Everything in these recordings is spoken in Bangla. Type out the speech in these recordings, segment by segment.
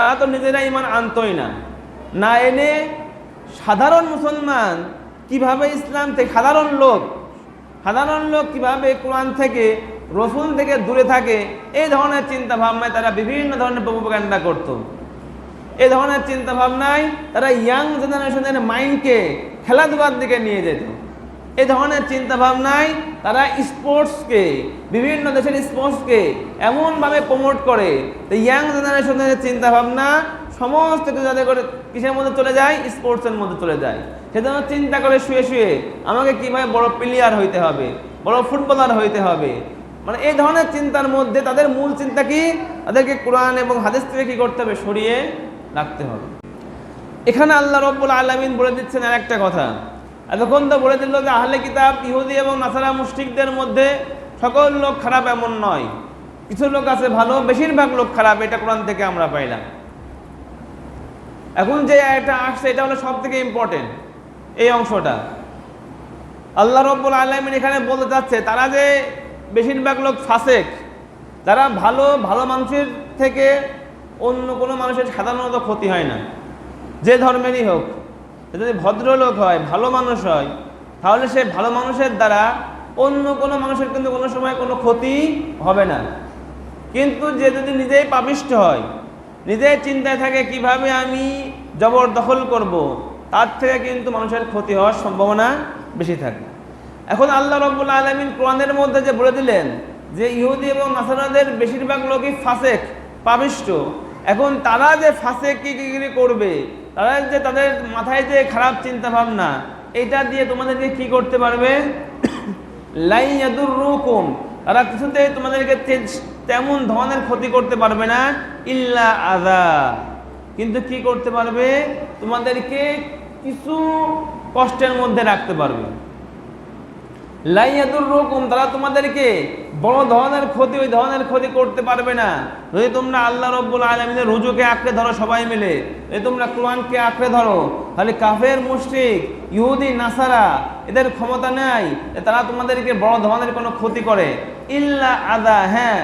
তারা তো নিজেরা ইমান আনতই না। না এনে সাধারণ মুসলমান কীভাবে ইসলাম থেকে, সাধারণ লোক সাধারণ লোক কীভাবে কোরআন থেকে, রসুল থেকে দূরে থাকে, এই ধরনের চিন্তা ভাবনায় তারা বিভিন্ন ধরনের প্রপোগান্ডা করত। এই ধরনের চিন্তা ভাবনায় তারা ইয়াং জেনারেশনের মাইন্ডকে খেলাধুলার দিকে নিয়ে যেত। এই ধরনের চিন্তা ভাবনায় তারা স্পোর্টসকে, বিভিন্ন দেশের স্পোর্টসকে এমনভাবে প্রমোট করে। তো ইয়াং জেনারেশনের চিন্তা ভাবনা সমস্ত কিছু যাতে করে কিসের মধ্যে চলে যায়? স্পোর্টসের মধ্যে চলে যায়। সেজন্য চিন্তা করে শুয়ে শুয়ে আমাকে কীভাবে বড় প্লেয়ার হইতে হবে, বড় ফুটবলার হইতে হবে? মানে এই ধরনের চিন্তার মধ্যে তাদের মূল চিন্তা কি? তাদেরকে কোরআন এবং হাদিস থেকে কী করতে হবে? সরিয়ে রাখতে হবে। এখানে আল্লাহ রব্বুল আলমিন বলে দিচ্ছেন আর একটা কথা। এতক্ষণ তো বলে দিল যে আহলে কিতাব, ইহুদি এবং নাসারা মুশরিকদের মধ্যে সকল লোক খারাপ এমন নয়। কিছু লোক আছে ভালো, বেশিরভাগ লোক খারাপ, এটা কোরআন থেকে আমরা পাইলাম। এখন যে এটা আসছে, এটা হলো সব থেকে ইম্পর্টেন্ট এই অংশটা। আল্লাহ রব্বুল আলমিন এখানে বলতে চাচ্ছে, তারা যে বেশিরভাগ লোক ফাসেক তারা ভালো ভালো মানুষের থেকে অন্য কোনো মানুষের সাধারণত ক্ষতি হয় না। যে ধর্মেরই হোক যদি ভদ্রলোক হয়, ভালো মানুষ হয়, তাহলে সে ভালো মানুষের দ্বারা অন্য কোনো মানুষের কিন্তু কোনো সময় কোনো ক্ষতি হবে না। কিন্তু যে যদি নিজেই পাপিষ্ট হয়, নিজেই চিন্তায় থাকে কীভাবে আমি জবরদখল করব, তার থেকে কিন্তু মানুষের ক্ষতি হওয়ার সম্ভাবনা বেশি থাকে। এখন আল্লাহ রব্বুল আলমিন কোরআনের মধ্যে যে বলে দিলেন যে ইহুদি এবং নাসারাদের বেশিরভাগ লোকই ফাসেক পাবিষ্ট এখন তারা যে ফাঁসে কি কি করবে তারা যে তাদের মাথায় যে খারাপ চিন্তা ভাবনা এটা দিয়ে তোমাদেরকে কি করতে পারবে? লাইয়াদুর তারা কিছুতে তোমাদেরকে তেমন ধরনের ক্ষতি করতে পারবে না, ইল্লা আদা কিন্তু কি করতে পারবে? তোমাদেরকে কিছু কষ্টের মধ্যে রাখতে পারবে। লাইয়াদুর রকম তারা তোমাদেরকে বড় ধরনের ক্ষতি, ওই ধরনের ক্ষতি করতে পারবে না। যদি তোমরা আল্লাহ রব্বুল আলমিনের রুজুকে আঁকড়ে ধরো সবাই মিলে, যদি তোমরা কোরআনকে আঁকড়ে ধরো, তাহলে কাফের, মুশরিক, ইহুদি, নাসারা, এদের ক্ষমতা নেই তারা তোমাদেরকে বড় ধরনের কোনো ক্ষতি করে। ইল্লা আদা হ্যাঁ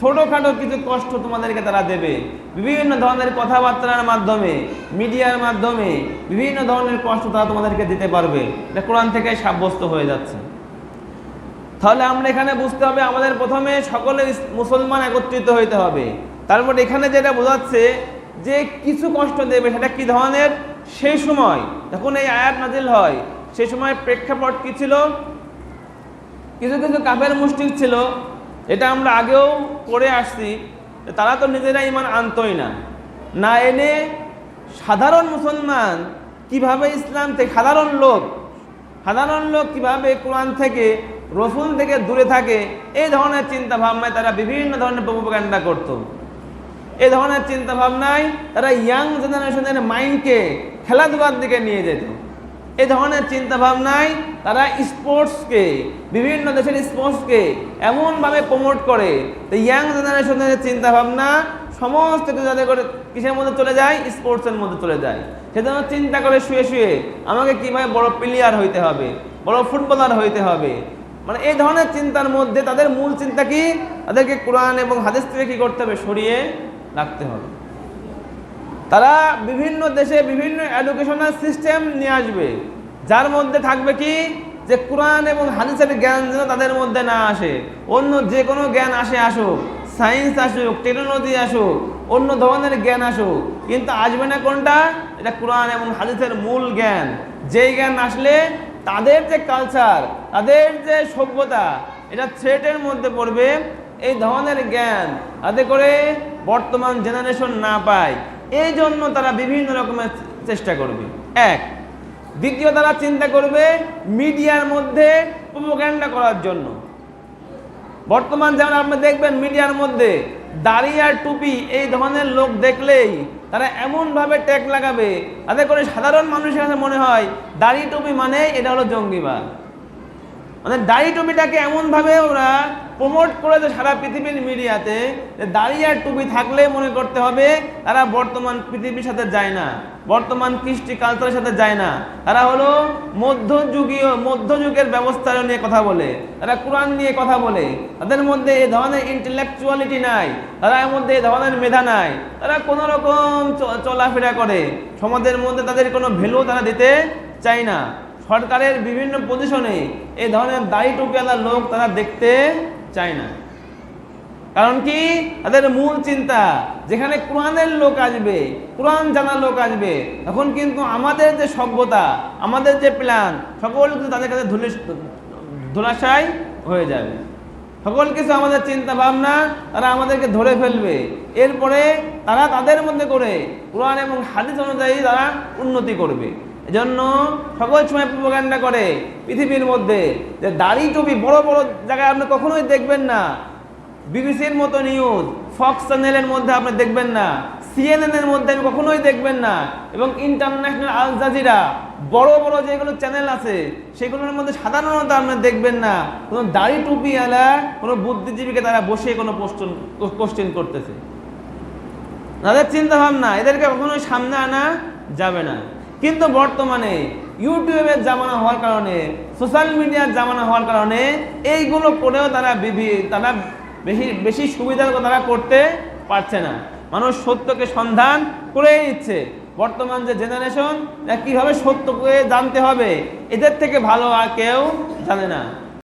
ছোটোখাটো কিছু কষ্ট তোমাদেরকে তারা দেবে। বিভিন্ন ধরনের কথাবার্তার মাধ্যমে, মিডিয়ার মাধ্যমে, বিভিন্ন ধরনের কষ্ট তারা তোমাদেরকে দিতে পারবে। এটা কোরআন থেকে সাব্যস্ত হয়ে যাচ্ছে। তাহলে আমরা এখানে বুঝতে হবে আমাদের প্রথমে সকলে মুসলমান একত্রিত হইতে হবে। তারপর এখানে যেটা বোঝাচ্ছে যে কিছু কষ্ট দেবে, সেটা কি ধরনের? সেই সময়। যখন এই আয়াত নাজিল হয়, সেই সময় প্রেক্ষাপট কি ছিল? কিছু কিছু কাফের মুষ্টিক ছিল। এটা আমরা আগেও পড়ে আসছি তারা তো নিজেরা ইমান আনতই না। না এনে সাধারণ মুসলমান কীভাবে ইসলাম থেকে, সাধারণ লোক সাধারণ লোক কীভাবে কোরআন থেকে রসুল থেকে দূরে থাকে, এই ধরনের চিন্তা ভাবনায় তারা বিভিন্ন ধরনের প্রপোগান্ডা করত। এই ধরনের চিন্তা ভাবনায় তারা ইয়াং জেনারেশনের মাইন্ডকে খেলাধুলার দিকে নিয়ে যেত। এই ধরনের চিন্তা ভাবনায় তারা স্পোর্টসকে বিভিন্ন দেশের স্পোর্টসকে এমনভাবে প্রমোট করে তো ইয়াং জেনারেশনের চিন্তা ভাবনা সমস্ত কিছু যাতে করে কিসের মধ্যে চলে যায়? স্পোর্টসের মধ্যে চলে যায়। সেজন্য চিন্তা করে শুয়ে শুয়ে আমাকে কীভাবে বড় প্লেয়ার হইতে হবে, বড় ফুটবলার হইতে হবে মানে এই ধরনের চিন্তার মধ্যে তাদের মূল চিন্তা কি? তাদেরকে কোরআন এবং হাদিস থেকে কী করতে হবে? সরিয়ে রাখতে হবে। তারা বিভিন্ন দেশে বিভিন্ন এডুকেশনাল সিস্টেম নিয়ে আসবে। যার মধ্যে থাকবে কি? যে কোরআন এবং হাদিসের জ্ঞান যেন তাদের মধ্যে না আসে। অন্য যে কোনো জ্ঞান আসে আসুক সায়েন্স আসুক টেকনোলজি আসুক, অন্য ধরনের জ্ঞান আসুক, কিন্তু আসবে না কোনটা? এটা কোরআন এবং হাদিসের মূল জ্ঞান। যেই জ্ঞান আসলে তাদের যে কালচার তাদের যে সভ্যতা, এটা থ্রেটের মধ্যে পড়বে। এই ধরনের জ্ঞান যাতে করে বর্তমান জেনারেশন না পায়। এই জন্য তারা বিভিন্ন রকমের চেষ্টা করবে। এক, দ্বিতীয় তারা চিন্তা করবে মিডিয়ার মধ্যে প্রোপাগান্ডা করার জন্য। বর্তমান যেমন আপনি দেখবেন মিডিয়ার মধ্যে দাড়ি আর টুপি এই ধরনের লোক দেখলেই তারা এমনভাবে ট্যাগ লাগাবে, তাতে করে সাধারণ মানুষের কাছে মনে হয় দাড়ি টুপি মানে এটা হলো জঙ্গিবাদ। মানে দাড়ি টুপিটাকে এমনভাবে ওরা প্রমোট করেছে সারা পৃথিবীর মিডিয়াতে যে দাড়ি আর টুপি থাকলে মনে করতে হবে তারা বর্তমান পৃথিবীর সাথে যায় না, বর্তমান কৃষ্টি কালচারের সাথে যায় না। তারা হলো মধ্যযুগীয়, মধ্যযুগের ব্যবস্থা নিয়ে কথা বলে, তারা কোরআন নিয়ে কথা বলে। তাদের মধ্যে এ ধরনের ইন্টেলেকচুয়ালিটি নাই, তারা এর মধ্যে এ ধরনের মেধা নাই। তারা কোনো রকম চলাফেরা করে। সমাজের মধ্যে তাদের কোনো ভ্যালু তারা দিতে চায় না। সরকারের বিভিন্ন পজিশনে এই ধরনের দাড়ি টুপিওয়ালা লোক তারা দেখতে চায় না। কারণ কি? তাদের মূল চিন্তা, যেখানে কোরআনের লোক আসবে, কোরআন জানার লোক আসবে, তখন কিন্তু আমাদের যে সভ্যতা, আমাদের যে প্ল্যান সকল কিছু তাদের কাছে ধুলে ধুলাশাই হয়ে যাবে। সকল কিছু আমাদের চিন্তা ভাবনা, তারা আমাদেরকে ধরে ফেলবে। এরপরে তারা তাদের মধ্যে করে কোরআন এবং হাদিস অনুযায়ী তারা উন্নতি করবে। এজন্য সকল সময় প্রোপাগান্ডা করে পৃথিবীর মধ্যে যে দাড়ি টুপি বড় বড় জায়গায় আপনি কখনোই দেখবেন না। বিবিসির মতো নিউজ ফক্স চ্যানেলের মধ্যে আপনি দেখবেন না। সিএনএন এর মধ্যে আপনি কখনোই দেখবেন না। এবং ইন্টারন্যাশনাল আল জাজিরা বড় বড় যেগুলো চ্যানেল আছে, সেগুলোর মধ্যে সাধারণত আপনি দেখবেন না। কোনো দাড়ি টুপি টুপিওয়ালা কোনো বুদ্ধিজীবীকে তারা বসে কোনো কোশ্চেন কোশ্চেন করতেছে। তাদের চিন্তা ভাবনা এদেরকে কখনোই সামনে আনা যাবে না। কিন্তু বর্তমানে ইউটিউবের জামানা হওয়ার কারণে সোশ্যাল মিডিয়ার জামানা হওয়ার কারণে এইগুলো করেও তারা বিভি, তারা বেশি বেশি সুবিধা তারা করতে পারছে না। মানুষ সত্যকে সন্ধান করেই নিচ্ছে। বর্তমান যে জেনারেশন কীভাবে সত্যকে জানতে হবে, এদের থেকে ভালো আর কেউ জানে না।